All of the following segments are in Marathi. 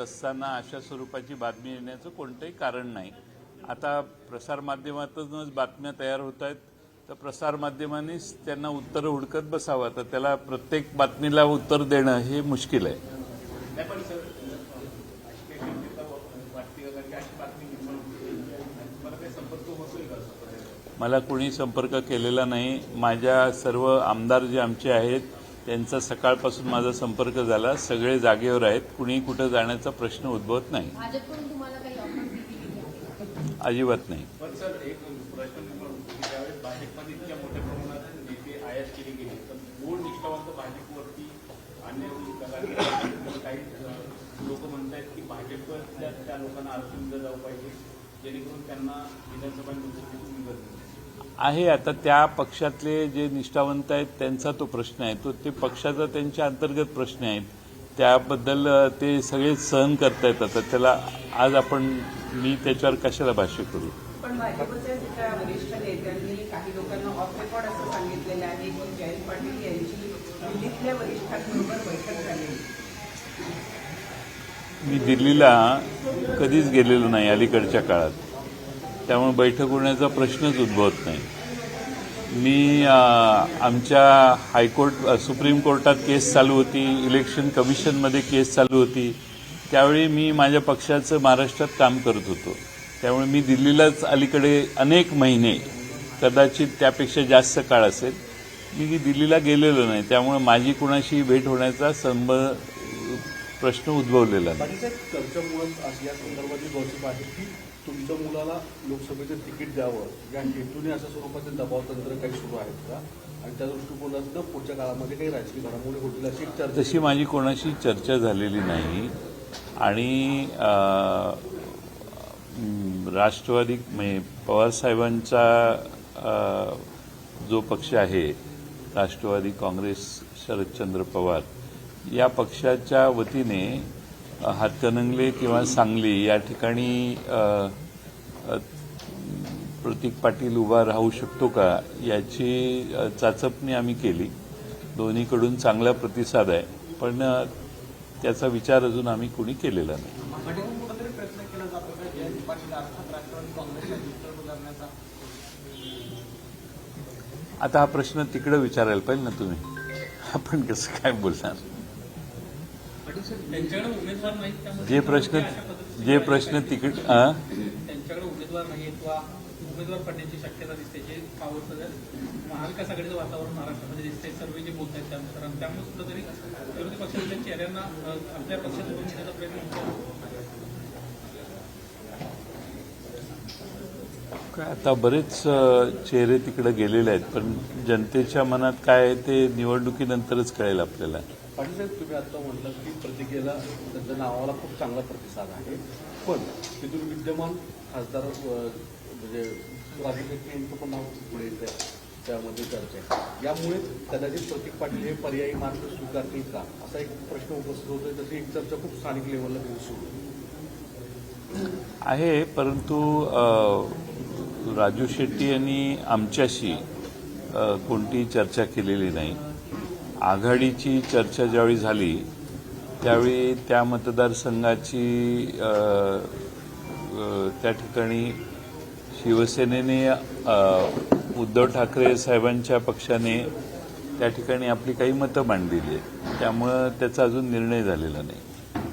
असताना अशा स्वरूपाची बातमी येण्याचं कोणतंही कारण नाही. आता प्रसारमाध्यमातूनच बातम्या तयार होत आहेत. तर प्रसारमाध्यमांनीच त्यांना उत्तरं हुडकत बसावं. तर त्याला प्रत्येक बातमीला उत्तर देणं हे मुश्किल आहे. मला कोणी संपर्क केलेला नाही. माझ्या सर्व आमदार जे आमचे आहेत त्यांचा सकाळपासून माझा संपर्क झाला. सगळे जागेवर आहेत. कुणी कुठं जाण्याचा प्रश्न उद्भवत नाही? अजिबात नाही. पण सर एक प्रश्न निर्माण होतो की त्यावेळेस भाजपमध्ये इतक्या मोठ्या प्रमाणात नेते आयात केले गेले तर मूळ निष्ठावंत भाजपवरती अन्य काही लोक म्हणतात की भाजपच्या त्या लोकांना आरक्षण दिलं जाऊ पाहिजे जेणेकरून त्यांना विधानसभा निवडणुकीत निवडणूक आहे आता त्या पक्षातले जे निष्ठावंत आहेत त्यांचा तो प्रश्न आहे. तो ते पक्षाचा त्यांच्या अंतर्गत प्रश्न आहेत. त्याबद्दल ते सगळे सहन करतायत आता. त्याला आज आपण मी त्याच्यावर कशाला भाष्य करू? पण भाजपच्या वरिष्ठ नेत्यांनी काही लोकांना ऑफ रेकॉर्ड असं सांगितलेलं आहे. की जयंत पाटील यांची दिल्लीतल्या वरिष्ठांबरोबर बैठक झाली. मी दिल्लीला कधीच गेलेलो नाही अलीकडच्या काळात. त्यामुळे बैठक होण्याचा प्रश्नच उद्भवत नाही. मी आमच्या हायकोर्ट सुप्रीम कोर्टात केस चालू होती इलेक्शन कमिशनमध्ये केस चालू होती. त्यावेळी मी माझ्या पक्षाचं महाराष्ट्रात काम करत होतो. त्यामुळे मी दिल्लीलाच अलीकडे अनेक महिने कदाचित त्यापेक्षा जास्त काळ असेल मी दिल्लीला गेलेलो नाही. त्यामुळे माझी कुणाशी भेट होण्याचा संब प्रश्न उद्भवलेला नाही. तुमच्या मुलाला लोकसभेचं तिकीट द्यावं या हेतूने अशा स्वरूपाचे दबाव तंत्र काही सुरू आहेत का? आणि त्या दृष्टिकोनातनं पुढच्या काळामध्ये काही राजकीय घडामोडी होतील अशी चर्चा तशी माझी कोणाशी चर्चा झालेली नाही. आणि राष्ट्रवादी म्हणजे पवारसाहेबांचा जो पक्ष आहे राष्ट्रवादी काँग्रेस शरदचंद्र पवार या पक्षाच्या वतीने हातकणंगले किंवा सांगली या ठिकाणी प्रतीक पाटील उभा राहू शकतो का याची चाचपणी आम्ही केली. दोन्हीकडून चांगला प्रतिसाद आहे. पण त्याचा विचार अजून आम्ही कुणी केलेला नाही. आता हा प्रश्न तिकडे विचारायला पाहिजे ना तुम्ही? आपण कसं काय बोलणार त्यांच्याकडे उमेदवार नाहीत त्यामुळे जे प्रश्न जे प्रश्न तिकड अ? त्यांच्याकडे उमेदवार नाहीत किंवा उमेदवार पडण्याची शक्यता दिसते जे महाविकास आघाडीचं वातावरण महाराष्ट्रामध्ये दिसते सर्व जे बोलत आहेत त्यानुसार. त्यामुळे कुठंतरी विरोधी पक्षाच्या चेहऱ्यांना आपल्या पक्षात घेण्याचा प्रयत्न काय आता बरेच चेहरे तिकडे गेलेले आहेत पण जनतेच्या मनात काय आहे ते निवडणुकीनंतरच कळेल आपल्याला. पाटील साहेब तुम्ही आता म्हटलं की प्रतिकेला त्यांच्या नावाला खूप चांगला प्रतिसाद आहे. पण तिथून विद्यमान खासदार म्हणजे राजकीय यांचं पण नाव पुढे येत आहे त्यामध्ये चर्चा आहे. यामुळे कदाचित प्रतीक पाटील हे पर्यायी मार्ग स्वीकारतील का? असा एक प्रश्न उपस्थित होतोय तशी एक चर्चा खूप स्थानिक लेवलला सुरू आहे. परंतु राजू शेट्टी यांनी आमच्याशी कोणतीही चर्चा केलेली नाही. आघाडीची चर्चा ज्यावेळी झाली त्यावेळी त्या मतदारसंघाची त्या ठिकाणी शिवसेनेने उद्धव ठाकरे साहेबांच्या पक्षाने त्या ठिकाणी आपली काही मतं मांडलेली आहेत. त्यामुळं त्याचा अजून निर्णय झालेला नाही.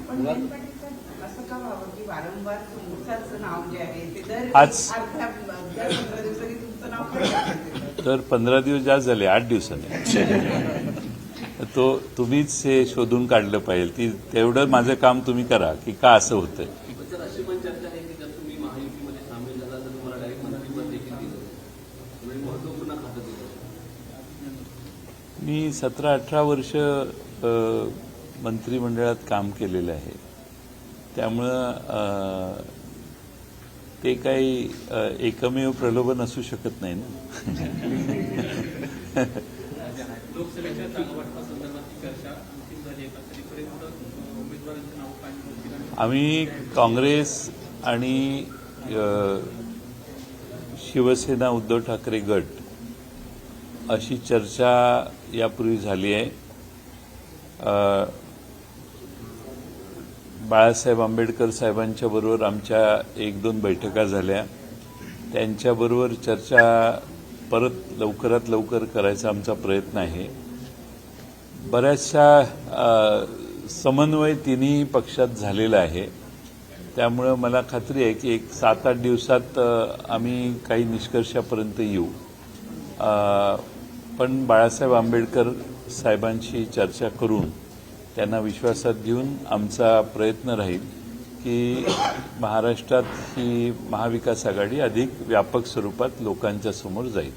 पण जयंत पाटील साहेब, असं का व्हावं की वारंवार तुमचंच नाव जे आहे ते दर आज-. तर पंधरा दिवस जास्त झाले आठ दिवसाने. तो तुम्हीच हे शोधून काढलं पाहिजे. ती तेवढं माझं काम तुम्ही करा की का असं होतंय. की म्हणजे मी सतरा अठरा वर्ष मंत्रिमंडळात काम केलेलं आहे. त्यामुळं ते काही एकमेव प्रलोभन असू शकत नाही ना? लोकसभेच्या जागावाटपासंदर्भातली चर्चा अंतिम झाली आहे तरीपर्यंत अ, उमेदवारांची नावं कायम होतील आम्ही काँग्रेस आणि शिवसेना उद्धव ठाकरे गट अशी चर्चा यापूर्वी झाली आहे. बाळासाहेब आंबेडकर साहेबांच्या बरोबर आमच्या एक दोन बैठका झाल्या. त्यांच्याबरोबर चर्चा परत लवकरात लवकर करायचा आमचा प्रयत्न आहे. बऱ्याचशा समन्वय तिन्ही पक्षात झालेला आहे. त्यामुळं मला खात्री आहे की एक सात आठ दिवसात आम्ही काही निष्कर्षापर्यंत येऊ. पण बाळासाहेब आंबेडकर साहेबांशी चर्चा करून त्यांना विश्वासात घेऊन आमचा प्रयत्न राहील. की महाराष्ट्रात ही महाविकास आघाडी अधिक व्यापक स्वरूपात लोकांच्या समोर जाईल.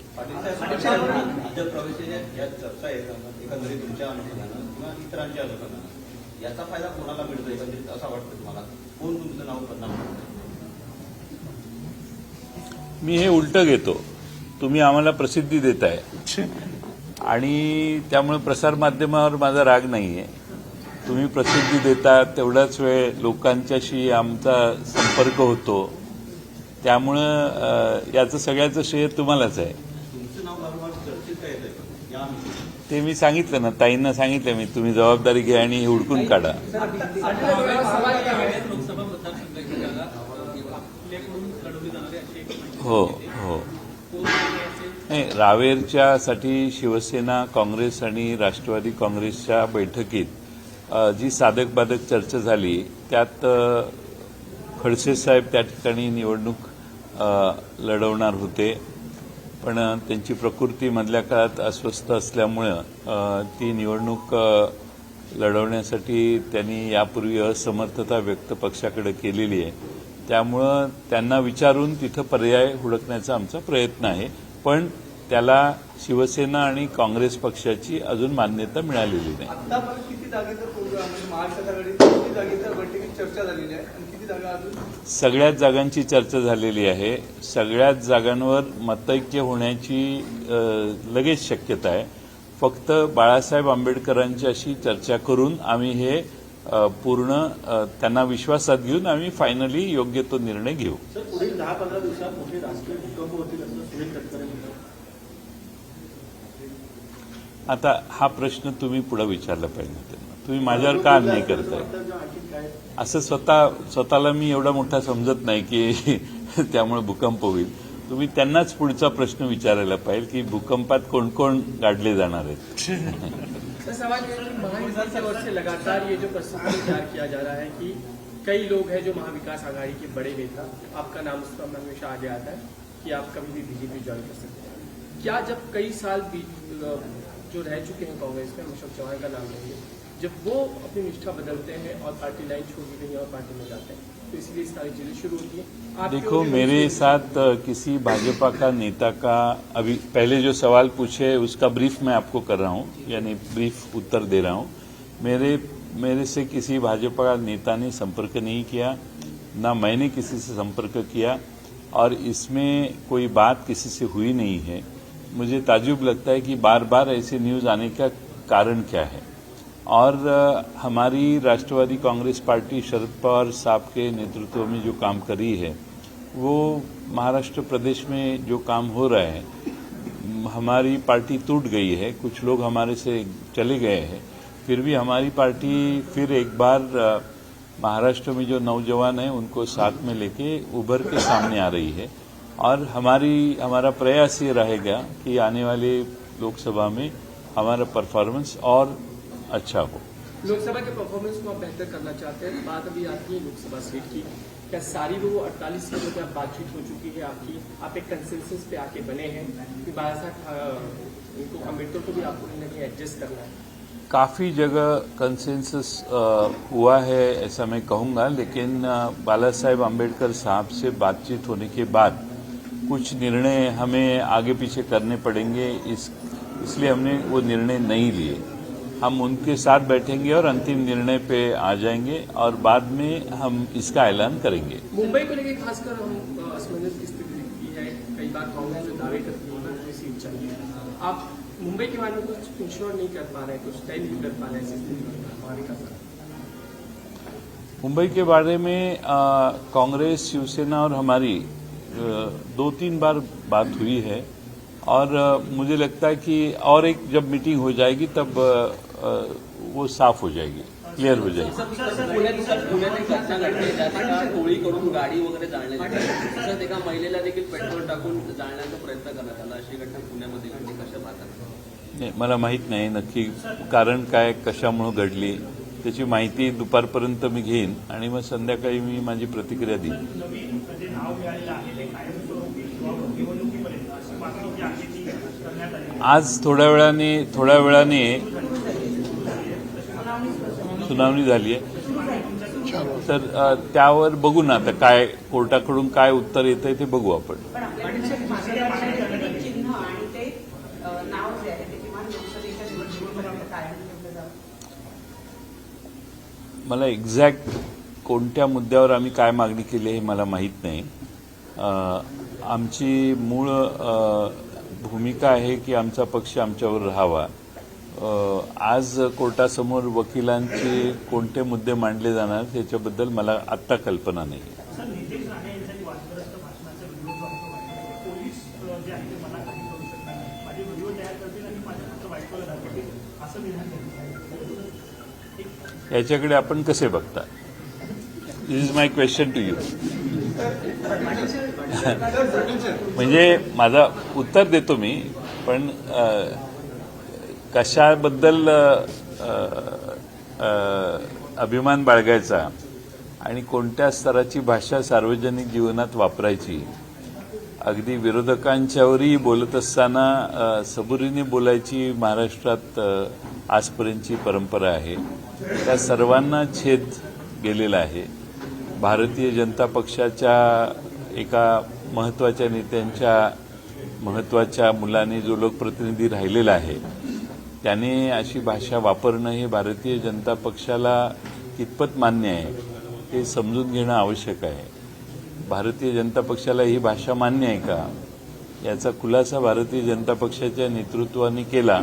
याचा फायदा कोणाला मिळतो एकंदरीत असं वाटतं तुम्हाला कोण तुमचं नाव बदनाम मी हे उलटं घेतो. तुम्ही आम्हाला प्रसिद्धी देताय. आणि त्यामुळे प्रसारमाध्यमावर माझा राग नाही आहे तुम्ही प्रसिद्धी देता तेवढाच वेळ लोकांच्याशी आमचा संपर्क होतो त्यामुळं याचं सगळ्याचं श्रेय तुम्हालाच आहे ते मी सांगितलं ना ताईंना सांगितलं मी तुम्ही जबाबदारी घ्या आणि हे हुडकून काढा हो हो नाही रावेरच्यासाठी शिवसेना काँग्रेस आणि राष्ट्रवादी काँग्रेसच्या बैठकीत जी साधक बाधक चर्चा झाली त्यात खडसे साहेब त्या ठिकाणी निवडणूक लढवणार होते. पण त्यांची प्रकृती मधल्या काळात अस्वस्थ असल्यामुळं ती निवडणूक लढवण्यासाठी त्यांनी यापूर्वी असमर्थता व्यक्त पक्षाकडे केलेली आहे. त्यामुळं त्यांना विचारून तिथं पर्याय हुडकण्याचा आमचा प्रयत्न आहे. पण त्याला शिवसेना आणि काँग्रेस पक्षाची अजून मान्यता मिळालेली नाही. म्हणजे महाराष्ट्रात आघाडीत किती जागेच्या बैठकीत चर्चा झालेली आहे आणि किती जागा अजून? सगळ्याच जागांची चर्चा झालेली आहे. सगळ्याच जागांवर मतैक्य होण्याची लगेच शक्यता आहे. फक्त बाळासाहेब आंबेडकरांच्याशी चर्चा करून आम्ही हे पूर्ण त्यांना विश्वासात घेऊन आम्ही फायनली योग्य तो निर्णय घेऊ. सर पुढील दहा पंधरा दिवसात मोठे राजकीय भूकंप होतील असं सुनील तटकरे म्हणतात. आता हा प्रश्न तुम्ही पुढे विचारला पाहिजे त्यांना तुम्ही माझ्यावर का अन्याय करताय. असं स्वतः स्वतःला मी एवढा मोठा समजत नाही की त्यामुळे भूकंप होईल. तुम्ही त्यांनाच पुढचा प्रश्न विचारायला पाहिजे की भूकंपात कोण कोण गाडले जाणार आहेत? है से लगातार ये जो किया जा रहा है कि कई लोग हैं जो महाविकास आघाड़ी के बड़े नेता आपका नाम उसका हमेशा आगे आता है कि आप कभी भी बीजेपी ज्वाइन कर सकते हैं। क्या जब कई साल जो रह चुके हैं कांग्रेस में हम अशोक चौहान का नाम लेंगे जब वो अपनी निष्ठा बदलते हैं और पार्टी लाइन छोड़ के कहीं और पार्टी में जाते हैं तो इसलिए सारी चीज़ें शुरू होती है। देखो मेरे साथ किसी भाजपा का नेता का अभी पहले जो सवाल पूछे उसका ब्रीफ मैं आपको कर रहा हूँ यानी ब्रीफ उत्तर दे रहा हूँ। मेरे मेरे से किसी भाजपा का नेता ने संपर्क नहीं किया ना मैंने किसी से संपर्क किया और इसमें कोई बात किसी से हुई नहीं है। मुझे ताजुब लगता है कि बार बार ऐसे न्यूज़ आने का कारण क्या है। और हमारी राष्ट्रवादी कांग्रेस पार्टी शरद पवार साहब के नेतृत्व में जो काम करी है, वो महाराष्ट्र प्रदेश में जो काम हो रहा है हमारी पार्टी टूट गई है, कुछ लोग हमारे से चले गए हैं, फिर भी हमारी पार्टी फिर एक बार महाराष्ट्र में जो नौजवान हैं, उनको साथ में लेके उभर के सामने आ रही है। और हमारी हमारा प्रयास ये रहेगा कि आने वाले लोकसभा में हमारा परफॉर्मेंस और अच्छा हो। लोकसभा के परफॉर्मेंस को आप बेहतर करना चाहते हैं बात अभी आती है लोकसभा सीट की। क्या सारी वो अड़तालीस सीटों पर आप बातचीत हो चुकी है आपकी? आप एक कंसेंसस पे आके बने हैं कि बाला साहब इनको अंबेडकर को भी आपको कहीं ना कहीं एडजस्ट करना है। काफ़ी जगह कंसेंसस हुआ है ऐसा मैं कहूँगा लेकिन बाला साहेब आम्बेडकर साहब से बातचीत होने के बाद कुछ निर्णय हमें आगे पीछे करने पड़ेंगे इस इसलिए हमने वो निर्णय नहीं लिए। हम उनके साथ बैठेंगे और अंतिम निर्णय पे आ जाएँगे और बाद में हम इसका ऐलान करेंगे। मुंबई को लेकर खासकर हम असमंजस की स्थिति है। कई बार कांग्रेस जो दावे करती है हमें सीट चाहिए। आप मुंबई के बारे में कुछ इंश्योर नहीं कर पा रहे कुछ तय नहीं कर पा रहे हैं आघाड़ी। मुंबई के बारे में कांग्रेस शिवसेना और हमारी दो तीन बार बात हुई है और मुझे लगता है कि और एक जब मीटिंग हो जाएगी तब वो साफ़ हो जाएगी क्लियर हो जाईल पुण्यात एक महिलेला देखील पेट्रोल टाकून जाळण्याचा प्रयत्न करण्यात आला अशी घटना पुण्यामध्ये घडली कशा प्रकारे नाही मला माहीत नाही नक्की कारण काय कशामुळं घडली त्याची माहिती दुपारपर्यंत मी घेईन आणि मग संध्याकाळी मी माझी प्रतिक्रिया देईन. आहे आहे आज थोड्या वेळाने थोड्या वेळाने सुनावणी झाली आहे तर त्यावर बघू ना आता काय कोर्टाकडून काय उत्तर येतंय ते बघू आपण पण आपल्याकडे मागणी चिन्ह आणि ते अ, नाव जे आहे ते किमान लोकसभेच्या निवडणुकीपर्यंत कायम ठेवलं जावं मला एक्झॅक्ट कोणत्या मुद्द्यावर आम्ही काय मागणी केली हे मला माहीत नाही. आमची मूळ भूमिका आहे की आमचा पक्ष आमच्यावर राहावा. आज कोर्टासमोर वकिलांचे कोणते मुद्दे मांडले जाणार त्याच्याबद्दल मला आत्ता कल्पना नाही. याच्याकडे आपण कसे बघता? This is my question to you म्हणजे माझा उत्तर देतो मी पण कशाबद्दल अभिमान बाळगायचा आणि कोणत्या स्तराची भाषा सार्वजनिक जीवनात वापरायची अगदी विरोधकांच्यावरही बोलत असताना सबुरीने बोलायची महाराष्ट्रात आजपर्यंतची परंपरा आहे. त्या सर्वांना छेद गेलेला आहे. भारतीय जनता पक्षाच्या एका महत्त्वाच्या नेत्यांच्या महत्त्वाच्या मुलाने जो लोकप्रतिनिधी राहिलेला आहे त्याने अशी भाषा वापरणं हे भारतीय जनता पक्षाला कितपत मान्य आहे हे समजून घेणं आवश्यक आहे. भारतीय जनता पक्षाला ही भाषा मान्य आहे का? याचा खुलासा भारतीय जनता पक्षाच्या नेतृत्वाने केला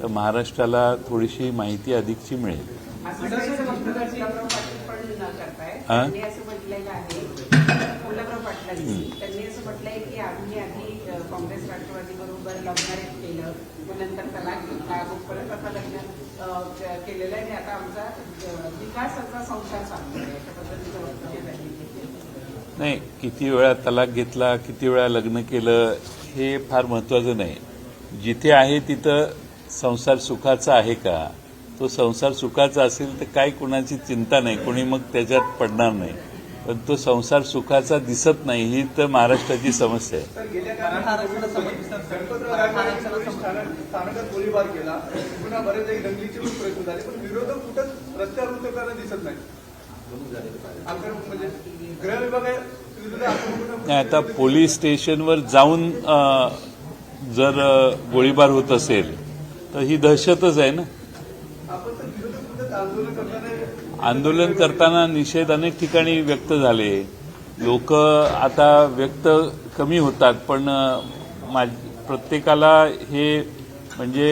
तर महाराष्ट्राला थोडीशी माहिती अधिकची मिळेल. केलेलं आहे. आता आमचा विकासाचा संसार चालू आहे अशा पद्धतीचं वक्तव्य त्यांनी केलं नाही किती वेळा तलाक घेतला किती वेळा लग्न केलं हे फार महत्वाचं नाही. जिथे आहे तिथं संसार सुखाचा आहे का? तो संसार सुखाचा असेल तर काय कुणाची चिंता नाही कोणी मग त्याच्यात पडणार नाही. पण तो संसार सुखाचा दिसत नाही ही तर महाराष्ट्राची समस्या आहे. नाही म्हणजे नाही आता पोलीस स्टेशनवर जाऊन जर गोळीबार होत असेल तर ही दहशतच आहे ना. आंदोलन करताना आंदोलन करताना निषेध अनेक ठिकाणी व्यक्त झाले. लोक आता व्यक्त कमी होतात पण प्रत्येकाला हे म्हणजे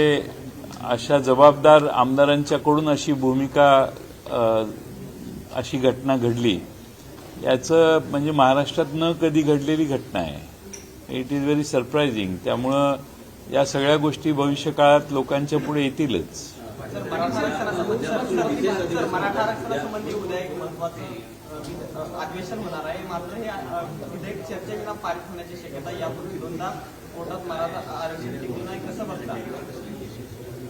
अशा जबाबदार आमदारांच्याकडून अशी भूमिका अशी घटना घडली. याचं म्हणजे महाराष्ट्रात न कधी घडलेली घटना आहे. इट इज व्हेरी सरप्रायझिंग त्यामुळं या सगळ्या गोष्टी भविष्यकाळात लोकांच्या पुढे येतीलच. अधिवेशन होणार आहे मात्र हे विधेयक चर्चेविना पारित होण्याची शक्यता यापूर्वी दोनदा कोर्टात मराठा आरक्षण टिकून आहे कसं बघता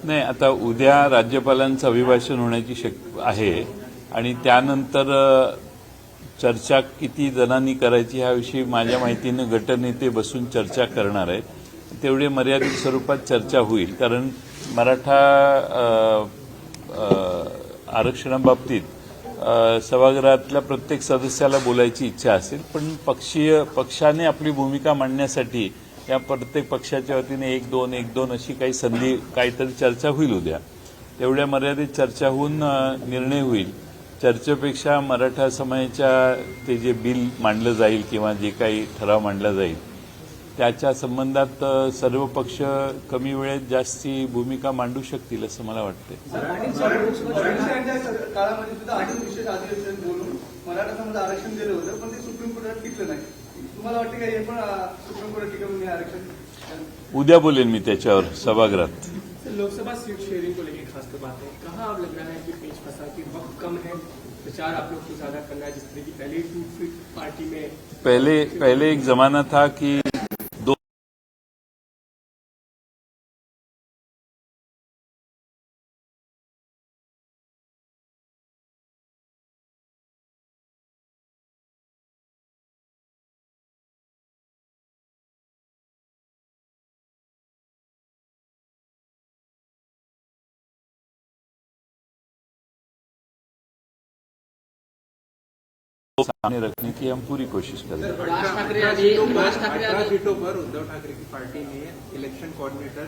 नाही आता उद्या राज्यपालांचं अभिभाषण होण्याची शक आहे. आणि त्यानंतर चर्चा किती जणांनी करायची ह्याविषयी माझ्या माहितीनं गटनेते बसून चर्चा करणार आहेत. तेवढे मर्यादित स्वरूपात चर्चा होईल. कारण मराठा आरक्षणाबाबतीत सभागृहातल्या प्रत्येक सदस्याला बोलायची इच्छा असेल पण पक्षीय पक्षाने आपली भूमिका मांडण्यासाठी या प्रत्येक पक्षाच्या वतीने एक दोन एक दोन अशी काही संधी काहीतरी चर्चा होईल उद्या. तेवढ्या मर्यादित चर्चा होऊन निर्णय होईल. चर्चेपेक्षा मराठा समाजाच्या ते जे बिल मांडलं जाईल किंवा जे काही ठराव मांडला जाईल त्याच्या संबंधात सर्व पक्ष कमी वेळेत जास्ती भूमिका मांडू शकतील असं मला वाटतं फडणवीसांच्या काळामध्ये सुद्धा आठवून विशेष अधिवेशन बोलून मराठा समाज आरक्षण दिलं होतं पण ते सुप्रीम कोर्टात टिकलं नाही. तुम्हाला वाटतं का पण अ, सुप्रीम कोर्टात टिकवून आरक्षण? उद्या बोलेन मी त्याच्यावर सभागृहात. लोकसभा सीट शेयरिंग को लेकर खासकर बात है। कहाँ अब लग रहा है कि पेच फंसा कि वक्त कम है? प्रचार आप लोग को ज्यादा करना है जिस तरह की पहले टू टूट फिट पार्टी में पहले पहले एक जमाना था कि रखने की हम पूरी कोशिश कर रहे हैं। राज ठाकरे सीटों पर उद्धव ठाकरे की पार्टी ने इलेक्शन कोऑर्डिनेटर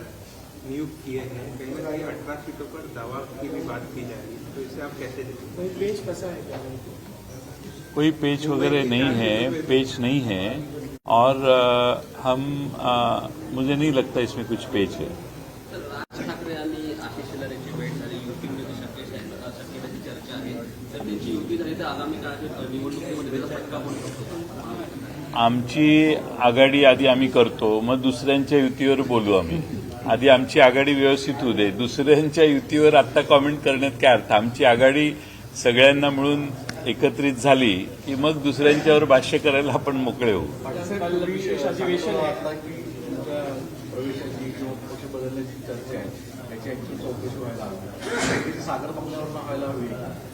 नियुक्त किए हैं। कहीं ना कहीं अठारह सीटों पर दावा की भी बात की जा रही है। तो इसे आप कैसे देखते हैं? कोई पेच फंसा है क्या? कोई पेच वगैरह नहीं है पेच नहीं है। और हम मुझे नहीं लगता इसमें कुछ पेज है। आमची आघाडी आधी आम्ही करतो मग दुसऱ्यांच्या युतीवर बोलू आम्ही. आधी आमची आघाडी व्यवस्थित होऊ दे. दुसऱ्यांच्या युतीवर आत्ता कॉमेंट करण्यात काय अर्थ? आमची आघाडी सगळ्यांना मिळून एकत्रित झाली की मग दुसऱ्यांच्यावर भाष्य करायला आपण मोकळे होऊ. व्हायला हवी. सागर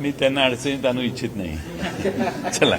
मी त्यांना अडचणीत आणू इच्छित नाही. चला.